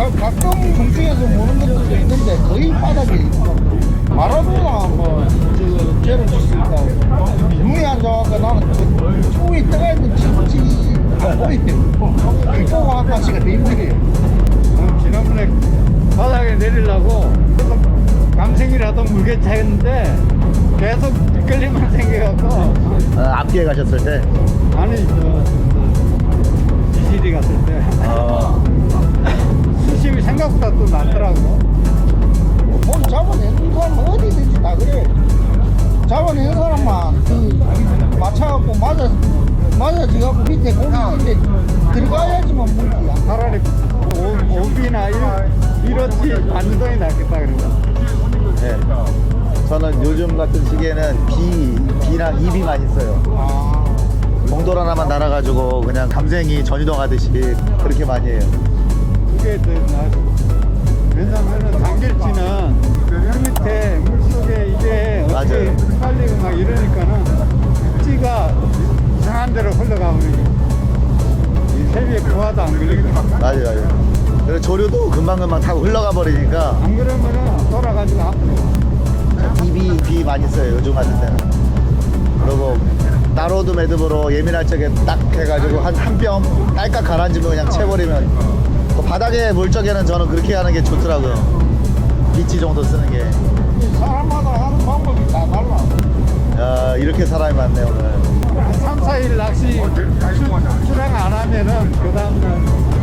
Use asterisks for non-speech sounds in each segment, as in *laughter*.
가- 가끔 중층에서 모는 것들도 있는데 거의 바닥에 있고 마라도나 뭐저 죄를 짓으니까. 눈이 안 좋아서 나는 그 초에 떠가 있는 진지 안 그거 한 가지가 더 힘들어요 어, 지난번에 바닥에 내리려고 감생이라도 물게 차였는데 계속 미끌림만 생겨갖고 아, 앞뒤에 가셨을 때. 아니 저, 저 지시리 갔을 때. 어. 수심이 생각보다 또 낮더라고 뭘 잡아내는 사람은 어디든지 다 그래 잡아내는 사람만 그 맞춰갖고 맞아 맞아지갖고 밑에 고기 있는데 들어가야지만 물기야 차라리 오- 오비나 이- 이렇지 반동이 낫겠다 그러고 네. 저는 요즘 같은 시기에는 비, 비랑 입이만 있어요. 아 봉돌 하나만 날아가지고 그냥 감생이 전이동 하듯이 그렇게 많이 해요. 더 나아서 왜냐면은 당길치는 물 밑에 물 속에 이게 어떻게. 흩갈리고 막 이러니까는 찌가 이상한 데로 흘러가버리고 이 세비에 부하도 안 걸리거든 맞아요, 맞아요. 그래서 조류도 금방금방 타고 흘러가 버리니까 안 그러면은 돌아가지고 앞으로 입이 비 많이 써요 요즘 같은 때는 그리고 따로도 매듭으로 예민할 적에 딱 해가지고 한한뼘 딸깍 가라앉으면 그냥 채버리면 그 바닥에 물 적에는 저는 그렇게 하는 게 좋더라고요. 비치 정도 쓰는 게. 사람마다 하는 방법이 다 달라. 야, 이렇게 사람이 많네 오늘. 3, 4일 낚시 출- 출항 안 하면은 그 다음날.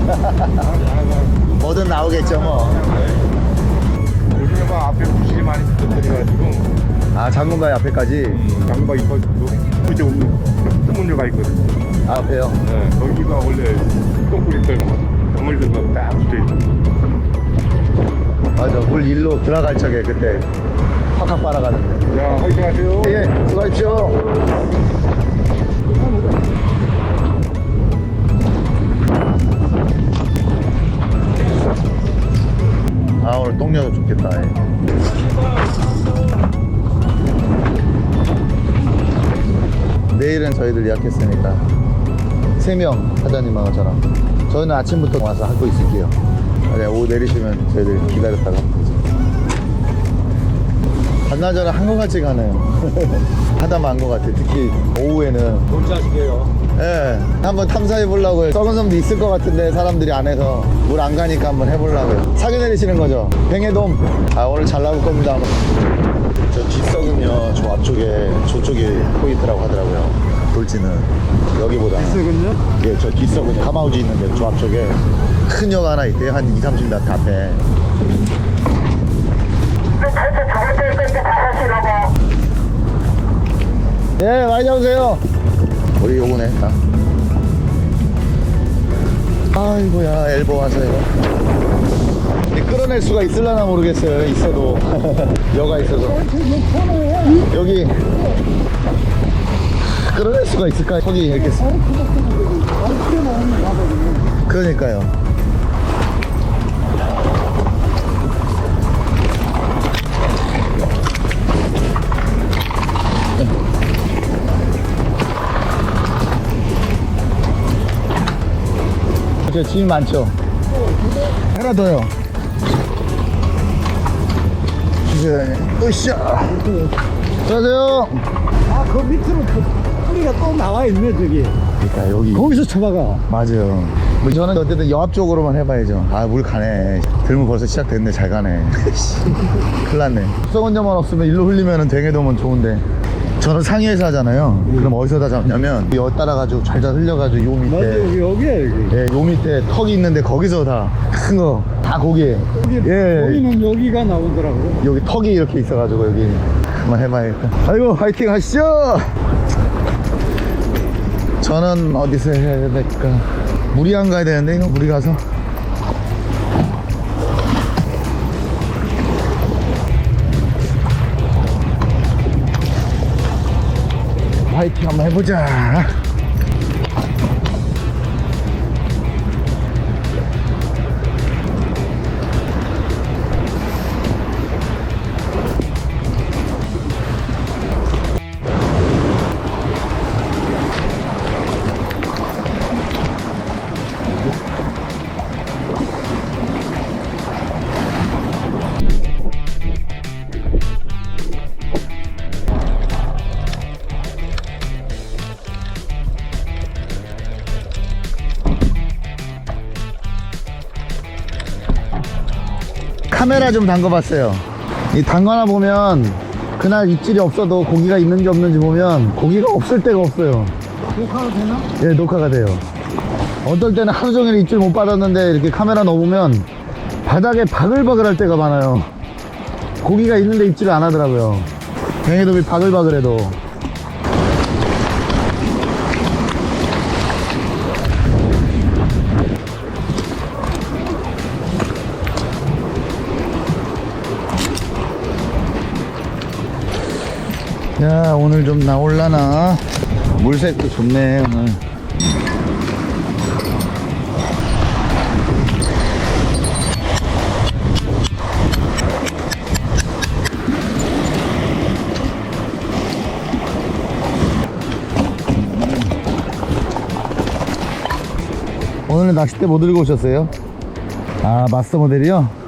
*laughs* 뭐든 나오겠죠 뭐. 요즘에 막 앞에 무지개 많이 붙어들여가지고. 아 장군가의 앞에까지? 장바 이거 그저 뚜문류가 있거든요. 아, 앞에요? 네, 거기가 원래 똥구리들 덩 어리들과 딱 붙어 있고 맞아 물 일로 들어갈 적에 그때 확확 빨아가는데 자 화이팅 하세요. 예 수고하십시오 아 오늘 똥녀도 좋겠다 예. 내일은 저희들 예약했으니까 3명 사장님하고 저랑 저희는 아침부터 와서 하고 있을게요 네, 오후 내리시면 저희들 기다렸다가 하면 되죠 반나절은 한것 같지가 않아요 *laughs* 하다 만것 같아 특히 오후에는 돌자시게요 예, 한번 탐사해 보려고요. 썩은 섬도 있을 것 같은데 사람들이 안 해서 물 안 가니까 한번 해보려고요. 사게 내리시는 거죠? 뱅해돔. 아 오늘 잘 나올 겁니다. 저 뒷석은요, 저 앞쪽에 저쪽이 포인트라고 하더라고요. 돌지는 여기보다. 있어군요 예, 저 뒷석은 가마우지 있는데 저 앞쪽에 큰 역 하나 있대요. 한 2, 30m 앞에. 예, 많이 잡으세요. 우리 요거네, 다. 아이고야, 엘보 와서 이거. 끌어낼 수가 있을라나 모르겠어요. 있어도. *laughs* 여가 있어서. 여기. 끌어낼 수가 있을까? 턱이 이렇게. 쓰- 그러니까요. 저짐 많죠? 하나 더요. 으쌰. 안녕하세요. 아 그 밑으로 그 뿌리가 또 나와 있네 저기 그러니까 여기. 거기서 쳐박아 맞아요. 뭐 저는 어쨌든 옆 쪽으로만 해봐야죠. 아, 물 가네. 들면 벌써 시작됐네. 잘 가네. *laughs* 큰일 났네. 썩은자만 없으면 일로 흘리면 댕해도면 좋은데. 저는 상해에서 하잖아요. 그럼 어디서 다 잡냐면, 여 따라가지고 잘잘 흘려가지고 요 밑에. 맞아 여기 여기야 여기 예, 요 밑에 턱이 있는데 거기서 다 큰 거, 다 고기에. 여기 예. 여기는 여기가 나오더라고 여기 턱이 이렇게 있어가지고 여기 한번 해봐야겠다. 아이고, 화이팅 하시죠! 저는 어디서 해야 될까? 무리안 가야 되는데, 이거 무리 가서. 화이팅 한번 해보자. 카메라 좀 담궈봤어요. 이 담가나 보면 그날 입질이 없어도 고기가 있는지 없는지 보면 고기가 없을 때가 없어요. 녹화도 되나? 예, 녹화가 돼요. 어떨 때는 하루 종일 입질 못 받았는데 이렇게 카메라 넣어보면 바닥에 바글바글 할 때가 많아요. 고기가 있는데 입질을 안 하더라고요. 뱅에돔이 바글바글해도. 야, 오늘 좀 나올라나? 물색도 좋네, 오늘. 오늘 낚싯대 뭐 들고 오셨어요? 아, 마스터 모델이요?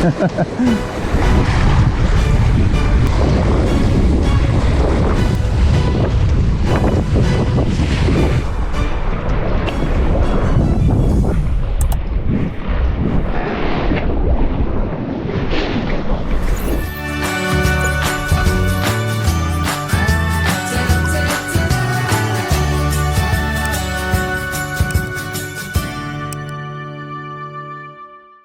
哈哈哈。